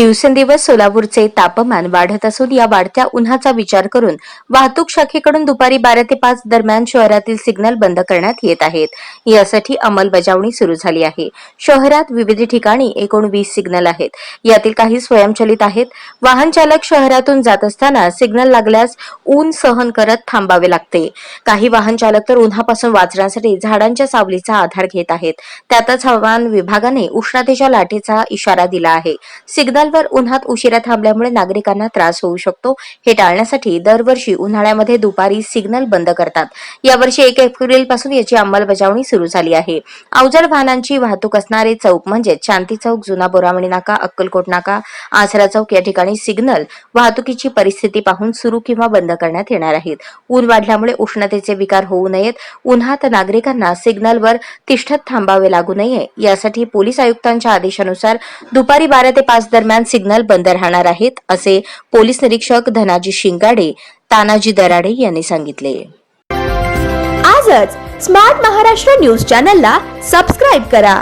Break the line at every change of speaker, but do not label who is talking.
दिवसेंदिवस सोलापूरचे तापमान वाढत असून या वाढत्या उन्हाचा विचार करून वाहतूक शाखेकडून दुपारी बारा ते पाच दरम्यान शहरातील सिग्नल बंद करण्यात येत आहेत. यासाठी अंमलबजावणी सुरू झाली आहे. शहरात विविध ठिकाणी एकूण वीस सिग्नल आहेत. यातील काही स्वयंचलित आहेत. वाहन चालक शहरातून जात असताना सिग्नल लागल्यास ऊन सहन करत थांबावे लागते. काही वाहन चालक तर उन्हापासून वाचण्यासाठी झाडांच्या सावलीचा आधार घेत आहेत. त्यातच हवामान विभागाने उष्णतेच्या लाटेचा इशारा दिला आहे. सिग्नल सिग्नलवर उन्हात उशिरा थांबल्यामुळे नागरिकांना त्रास होऊ शकतो. हे टाळण्यासाठी दरवर्षी उन्हाळ्यामध्ये दुपारी सिग्नल बंद करतात. यावर्षी एक एप्रिलपासून याची अंमलबजावणी सुरू झाली आहे. अवजड वाहनांची वाहतूक असणारे चौक म्हणजे शांती चौक जुना बोरामणी नाका अक्कलकोट नाका आसरा चौक या ठिकाणी सिग्नल वाहतुकीची परिस्थिती पाहून सुरू किंवा बंद करण्यात येणार आहेत. ऊन वाढल्यामुळे उष्णतेचे विकार होऊ नयेत. उन्हात नागरिकांना सिग्नलवर तिष्ठत थांबावे लागू नये. यासाठी पोलीस आयुक्तांच्या आदेशानुसार दुपारी बारा ते पाच दरम्यान दरम्यान सिग्नल बंद राहणार आहेत असे पोलीस निरीक्षक धनाजी शिंगाडे तानाजी दराडे यांनी सांगितले.
आजच स्मार्ट महाराष्ट्र न्यूज चॅनलला सबस्क्राईब करा.